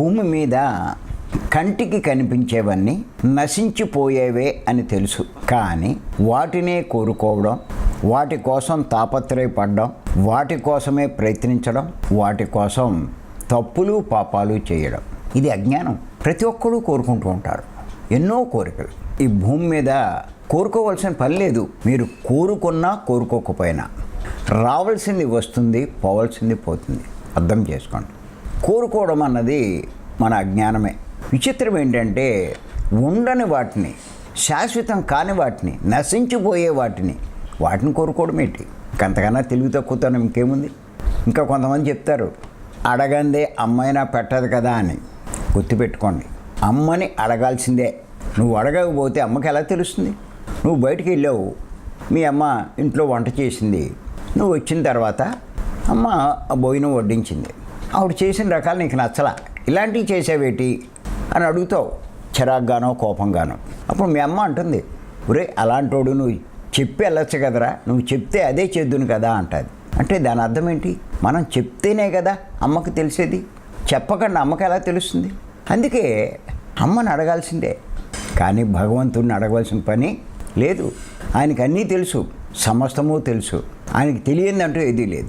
భూమి మీద కంటికి కనిపించేవన్నీ నశించిపోయేవే అని తెలుసు. కానీ వాటినే కోరుకోవడం వాటి కోసం తాపత్రయపడడం వాటి కోసమే ప్రయత్నించడం వాటి కోసం తప్పులు పాపాలు చేయడం. ఇది అజ్ఞానం. ప్రతి ఒక్కరూ కోరుకుంటూ ఉంటారు. ఎన్నో కోరికలు. ఈ భూమి మీద కోరుకోవాల్సిన పని లేదు. మీరు కోరుకున్నా కోరుకోకపోయినా. రావాల్సింది వస్తుంది పోవాల్సింది పోతుంది. అర్థం చేసుకోండి. కోరుకోవడం అన్నది మన అజ్ఞానమే విచిత్రం ఏంటంటే ఉండని వాటిని శాశ్వతం కాని వాటిని నశించిపోయే వాటిని వాటిని కోరుకోవడం ఏంటి? ఇంకంతకన్నా తెలివి తక్కువతనం ఇంకేముంది? ఇంకా కొంతమంది చెప్తారు అడగందే అమ్మైనా పెట్టదు కదా అని. గుర్తుపెట్టుకోండి అమ్మని అడగాల్సిందే. నువ్వు అడగకపోతే అమ్మకి ఎలా తెలుస్తుంది? నువ్వు బయటికి వెళ్ళావు మీ అమ్మ ఇంట్లో వంట చేసింది నువ్వు వచ్చిన తర్వాత అమ్మ ఆ భోజనం వడ్డించింది. ఆవిడ చేసిన రకాలు నీకు నచ్చలా. ఇలాంటివి చేసేవేటి? అని అడుగుతావు. చిరాగ్గానో కోపంగానో. అప్పుడు మీ అమ్మ అంటుంది ఒరే అలాంటోడు నువ్వు చెప్పి వెళ్ళొచ్చు కదరా. నువ్వు చెప్తే అదే చేద్దును కదా అంటుంది. అంటే దాని అర్థం ఏంటి? మనం చెప్తేనే కదా అమ్మకు తెలిసేది. చెప్పకుండా అమ్మకి ఎలా తెలుస్తుంది? అందుకే అమ్మని అడగాల్సిందే. కానీ భగవంతుడిని అడగవలసిన పని లేదు. ఆయనకు అన్నీ తెలుసు. సమస్తము తెలుసు. ఆయనకి తెలియందంటూ ఏదీ లేదు.